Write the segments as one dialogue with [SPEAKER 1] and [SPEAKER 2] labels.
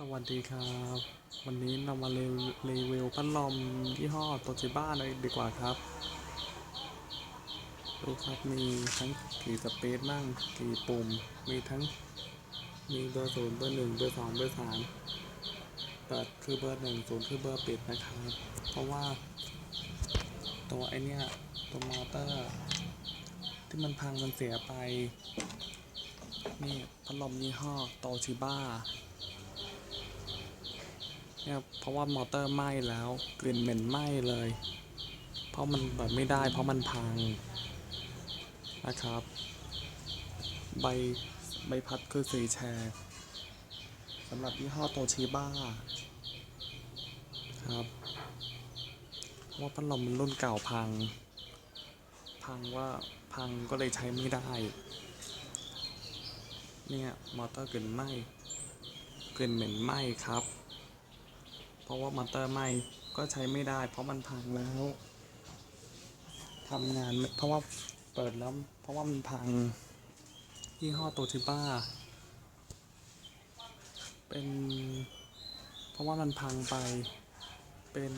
[SPEAKER 1] สวัสดีครับ วันนี้เรามารีวิวรีวิวพัดลมยี่ห้อโตชิบ้าเลยดีกว่าครับดูครับมีทั้งกี่สเปซบ้างกี่ปุ่ม มีทั้งมีเบอร์ศูนย์เบอร์หนึ่งเบอร์สองเบอร์สามเปิดคือเบอร์หนึ่งศูนย์คือเบอร์ปิดนะครับ เพราะว่า ตัวไอเนี้ยตัวมอเตอร์ ที่มันพังมันเสียไป นี่พัดลมยี่ห้อโตชิบ้า เนี่ยเพราะว่ามอเตอร์ไหม้แล้วกลิ่นเหม็นไหม้เลย เพราะมันเปิดไม่ได้ เพราะมันพังนะครับ ใบใบพัดคือสีแฉกสำหรับยี่ห้อโตชิบ้าครับเพราะว่าพัดลมมันรุ่นเก่าพัง พังว่าพังก็เลยใช้ไม่ได้ เนี่ย มอเตอร์กลิ่นไหม้กลิ่นเหม็นไหม้ครับ เพราะว่ามอเตอร์ไหม้ก็ใช้ไม่ได้ เพราะมันพังแล้วทำงานเพราะว่าเปิดแล้ว เพราะว่ามันพังยี่ห้อโตชิบ้าเป็น เพราะว่ามันพังไป เป็น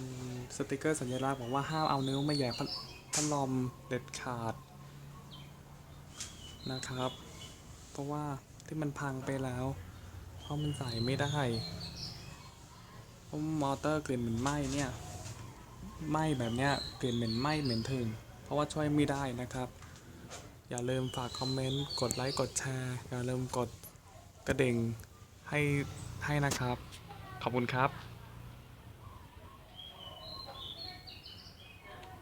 [SPEAKER 1] สติกเกอร์สัญลักษณ์บอกว่าห้ามเอานิ้วมาแย่พัดลมเด็ดขาดนะครับ เพราะว่าที่มันพังไปแล้ว เพราะมันใส่ไม่ได้ มอเตอร์กลิ่นเหม็นไหม้เนี่ยไหม้แบบเนี้ยกลิ่นเหม็นไหม้เหม็นถึง เพราะว่าช่วยไม่ได้นะครับ อย่าลืมฝากคอมเมนต์กดไลค์กดแชร์อย่าลืมกดกระดิ่งให้ให้นะครับ ขอบคุณครับ